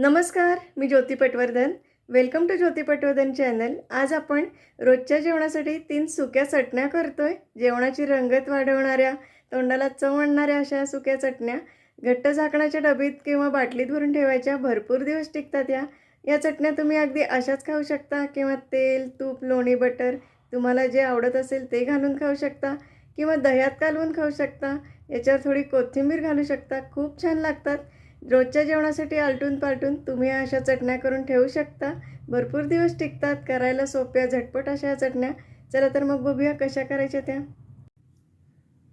नमस्कार मी Jyoti Patwardhan. Welcome to Jyoti Patwardhan channel आज आपण रोजच्या जेवणासाठी तीन सुक्या चटण्या करतो आहे जेवणाची रंगत वाढवणाऱ्या तोंडाला चव आणणाऱ्या अशा सुक्या चटण्या घट्ट झाकणाच्या डबीत किंवा बाटलीत भरून ठेवायच्या भरपूर दिवस टिकतात या. या चटण्या तुम्ही अगदी अशाच खाऊ शकता किंवा तेल तूप लोणी बटर तुम्हाला जे आवडत असेल ते घालून खाऊ शकता किंवा दह्यात कालवून खाऊ शकता. याच्यावर थोडी कोथिंबीर घालू शकता खूप छान लागतात. रोजच्या जेवणासाठी आलटून पालटून तुम्ही अशा चटण्या करून ठेवू शकता. भरपूर दिवस टिकतात करायला सोप्या झटपट अशा चटण्या. चला तर मग बघूया कशा करायच्या त्या.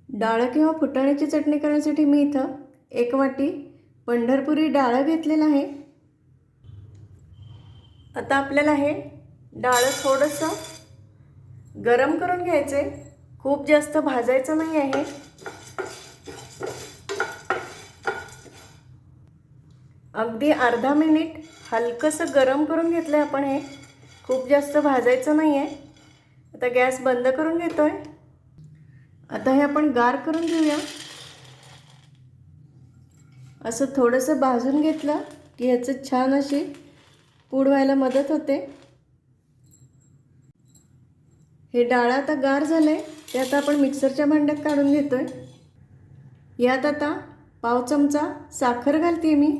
डाळं किंवा फुटाण्याची चटणी करण्यासाठी मी इथं एक वाटी पंढरपुरी डाळं घेतलेलं आहे. आता आपल्याला हे डाळं थोडंसं गरम करून घ्यायचं आहे खूप जास्त भाजायचं नाही आहे. अगदी अर्धा मिनिट हलकंसं गरम करून घेतलं आहे आपण हे. खूप जास्त भाजायचं नाही आहे आता गॅस बंद करून घेतो आहे आता हे आपण गार करून घेऊया. असं थोडंसं भाजून घेतलं की ह्याचं छान अशी पूड व्हायला मदत होते. हे डाळ आता गार झालं आहे ते आता आपण मिक्सरच्या भांड्यात काढून घेतो आहे यात आता पाव चमचा साखर घालते मी.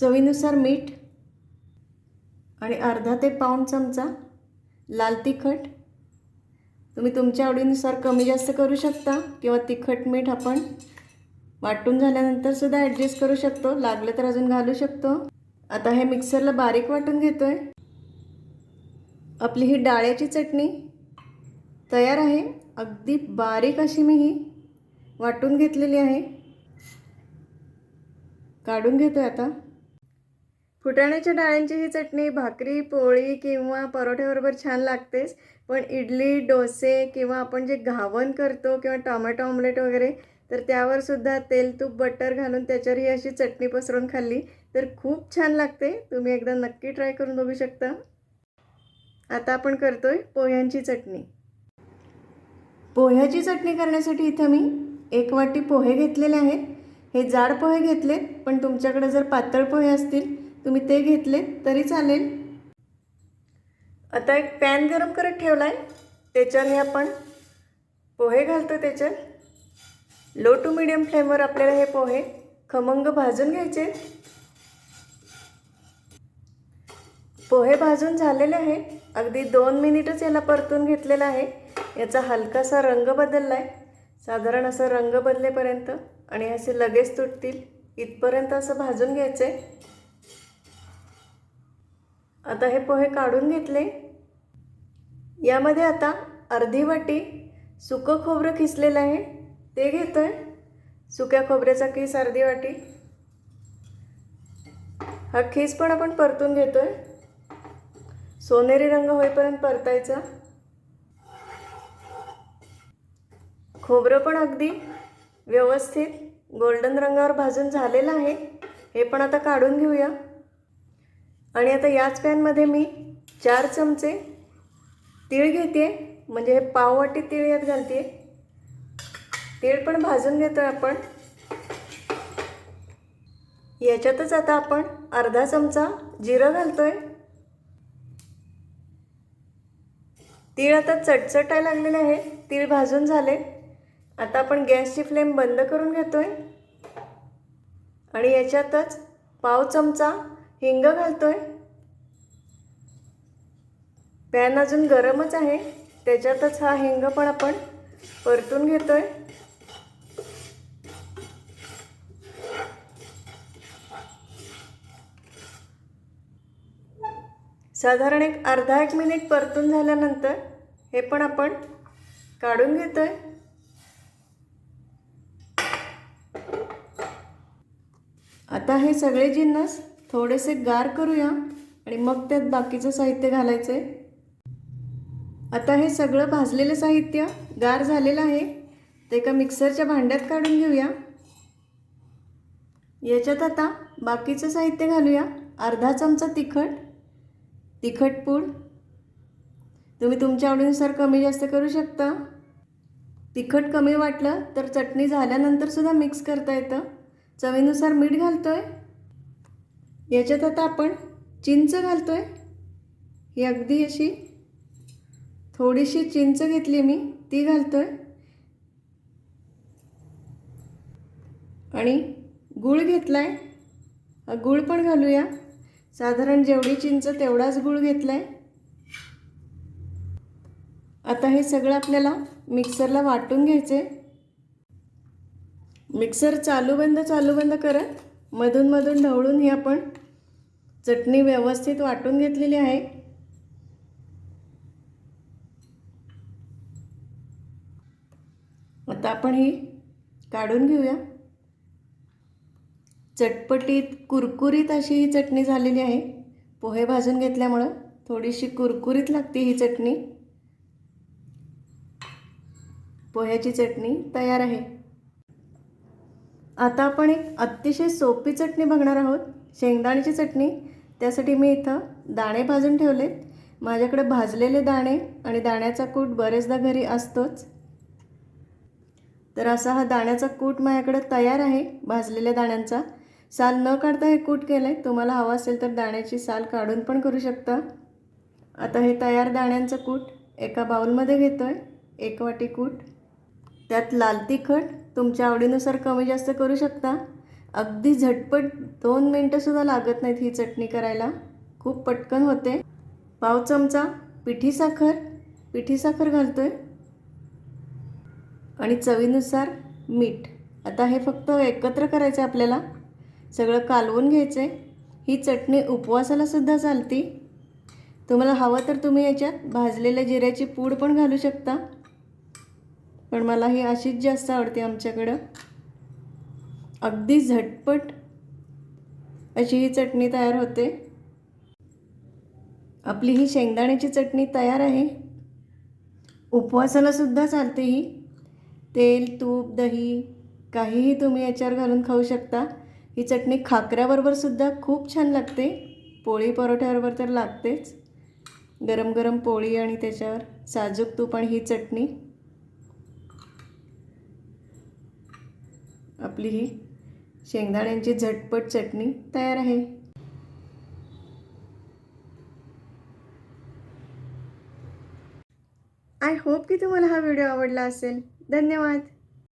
चवीनुसार मीठ आणि अर्धा ते पाऊण चमचा लाल तिखट. तुम्ही तुमच्या आवडीनुसार कमी जास्त करू शकता किंवा तिखट मीठ आपण वाटून झाल्यानंतर सुद्धा ॲडजस्ट करू शकतो. लागलं तर अजून घालू शकतो. आता हे मिक्सरला बारीक वाटून घेतो आहे आपली ही डाळ्याची चटणी तयार आहे. अगदी बारीक अशी मी ही वाटून घेतलेली आहे. काढून घेतो आहे आता. फुटाण्याच्या डाळ्यांची ही चटणी भाकरी पोळी किंवा परोठ्याबरोबर छान लागतेच. पण इडली डोसे किंवा आपण जे घावण करतो किंवा टोमॅटो ऑमलेट वगैरे तर त्यावर सुद्धा तेल तूप बटर घालून त्याच्यावर ही अशी चटणी पसरून खाल्ली. तर खूप छान लागते. तुम्ही एकदा नक्की ट्राय करून बघू शकता. आता आपण करतोय पोह्यांची चटणी. पोह्याची चटणी करण्यासाठी इथं मी एक वाटी पोहे घेतलेले आहेत. हे जाड पोहे घेतलेत पण तुमच्याकडे जर पातळ पोहे असतील तुम्ही ते घेतले तरी चालेल. आता एक पॅन गरम करत ठेवला आहे त्याच्यावर हे आपण पोहे घालतो त्याच्यात. लो टू मिडियम फ्लेमवर आपल्याला हे पोहे खमंग भाजून घ्यायचे. पोहे भाजून झालेले आहे. अगदी दोन मिनिटच याला परतून घेतलेला आहे. याचा हलकासा रंग बदलला आहे साधारण असं रंग बदलेपर्यंत आणि असे लगेच तुटतील इथपर्यंत असं भाजून घ्यायचं. आहे आता हे पोहे काढून घेतले. यामध्ये आता अर्धी वाटी सुकं खोबरं खिसलेलं आहे. ते घेतो आहे सुक्या खोबऱ्याचा खीस अर्धी वाटी. हा खीस पण आपण परतून घेतो आहे सोनेरी रंग होईपर्यंत परतायचा. खोबरं पण अगदी व्यवस्थित गोल्डन रंगावर भाजून झालेलं आहे. हे पण आता काढून घेऊया. आणि आता याच पॅनमध्ये मी चार चमचे तीळ घेते. म्हणजे हे पाववाटी तीळ यात घालते. तीळ पण भाजून घेतो आहे आपण. याच्यातच आता आपण अर्धा चमचा जिरं घालतो आहे तीळ आता चटचटायला लागलेले आहे. तीळ भाजून झाले. आता आपण गॅसची फ्लेम बंद करून घेतो आहे आणि याच्यातच पाव चमचा हिंग घालतोय. पॅन अजून गरमच आहे. त्याच्यातच हा हिंग पण आपण परतून घेतोय. साधारण एक अर्धा एक मिनिट परतून झाल्यानंतर हे पण आपण काढून घेतोय. आता हे सगळे जिन्नस थोडेसे गार करूया आणि मग त्यात बाकीचं साहित्य घालायचं आहे आता हे सगळं भाजलेलं साहित्य गार झालेलं आहे. ते एका मिक्सरच्या भांड्यात काढून घेऊया. याच्यात आता बाकीचं साहित्य घालूया. अर्धा चमचा तिखट तिखट पूड. तुम्ही तुमच्या आवडीनुसार कमी जास्त करू शकता. तिखट कमी वाटलं तर चटणी झाल्यानंतर सुद्धा मिक्स करता येतं. चवीनुसार मीठ घालतो आहे याच्यात आता आपण चिंच घालतो आहे ही अगदी अशी थोडीशी चिंच घेतली मी ती घालतो आहे आणि गूळ घेतला आहे गूळ पण घालूया. साधारण जेवढी चिंच तेवढाच गूळ आहे आता हे सगळं आपल्याला मिक्सरला वाटून घ्यायचं आहे मिक्सर चालू बंद चालू बंद करत मधूनमधून ढवळून ही आपण चटणी व्यवस्थित वाटून घेतलेली आहे. आता आपण ही काढून घेऊया. चटपटीत कुरकुरीत अशी ही चटणी झालेली आहे. पोहे भाजून घेतल्यामुळं थोडीशी कुरकुरीत लागते ही चटणी. पोह्याची चटणी तयार आहे. आता आपण एक अतिशय सोपी चटणी बघणार आहोत. शेंगदाण्याची चटणी. त्यासाठी मी इथं दाणे भाजून ठेवलेत. माझ्याकडे भाजलेले दाणे आणि दाण्याचा कूट बरेचदा घरी असतोच. तर असा हा दाण्याचा कूट माझ्याकडे तयार आहे भाजलेल्या दाण्यांचा. साल न काढता हे कूट केलं आहे तुम्हाला हवं असेल तर दाण्याची साल काढून पण करू शकता. आता हे तयार दाण्यांचं कूट एका बाउलमध्ये घेतो आहे एक वाटी कूट. त्यात लाल तिखट तुमच्या आवडीनुसार कमी जास्त करू शकता. अगदी झटपट दोन मिनटंसुद्धा लागत नाहीत ही चटणी करायला. खूप पटकन होते. पाव चमचा पिठी साखर. पिठी साखर घालतो आहे आणि चवीनुसार मीठ. आता हे फक्त एकत्र करायचं आहे आपल्याला. सगळं कालवून घ्यायचं आहे ही चटणी उपवासालासुद्धा चालती. तुम्हाला हवं तर तुम्ही याच्यात भाजलेल्या जिऱ्याची पूड पण घालू शकता. पण मला ही अशीच जास्त आवडते आमच्याकडं. अगदी झटपट अशी ही चटणी तयार होते. आपली ही शेंगदाण्याची चटणी तयार आहे. उपवासालासुद्धा चालते ही. तेल तूप दही काहीही तुम्ही याच्यावर घालून खाऊ शकता. ही चटणी खाकऱ्याबरोबरसुद्धा खूप छान लागते. पोळी परोठ्याबरोबर तर लागतेच. गरम गरम पोळी आणि त्याच्यावर साजूक तूप आणि ही चटणी. आपली ही शेंगदाण्यांची झटपट चटणी तयार आहे. आय होप की तुम्हाला हा व्हिडिओ आवडला असेल. धन्यवाद.